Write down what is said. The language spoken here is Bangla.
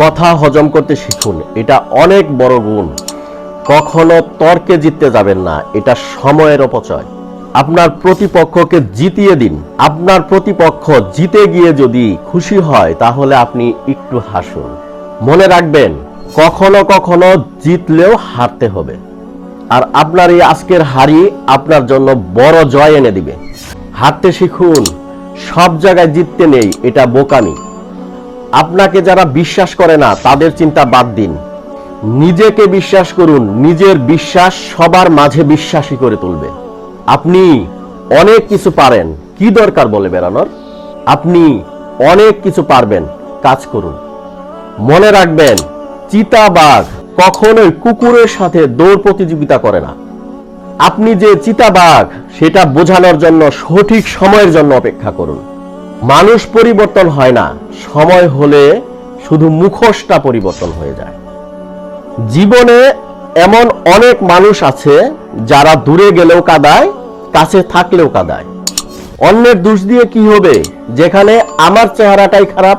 কথা হজম করতে শিখুন। এটা অনেক বড় গুণ। কখনো তর্কে জিততে যাবেন না। এটা সময়ের অপচয়। আপনার প্রতিপক্ষকে জিতিয়ে দিন। আপনার প্রতিপক্ষ জিতে গিয়ে যদি খুশি হয়, তাহলে আপনি একটু হাসুন। মনে রাখবেন, কখনো কখনো জিতলেও হারতে হবে। আর আপনার এই আজকের হারি আপনার জন্য বড় জয় এনে দিবে। হারতে শিখুন, সব জায়গায় জিততে নেই, এটা বোকামি। আপনাকে যারা বিশ্বাস করে না, তাদের চিন্তা বাদ দিন। নিজেকে বিশ্বাস করুন, নিজের বিশ্বাস সবার মাঝে বিশ্বাসী করে তুলবে। আপনি অনেক কিছু পারেন, কি দরকার বলে বেড়ানোর? আপনি অনেক কিছু পারবেন, কাজ করুন। মনে রাখবেন, চিতাবাঘ কখনোই কুকুরের সাথে দৌড় প্রতিযোগিতা করে না। আপনি যে চিতাবাঘ, সেটা বোঝানোর জন্য, সঠিক সময়ের জন্য অপেক্ষা করুন। মানুষ পরিবর্তন হয় না। সময় হলে শুধু মুখোশটা পরিবর্তন হয়ে যায়। জীবনে এমন অনেক মানুষ আছে, যারা দূরে গেলেও কাদায়, কাছে থাকলেও কাদায়। অন্যের দোষ দিয়ে কি হবে? যেখানে আমার চেহারাটাই খারাপ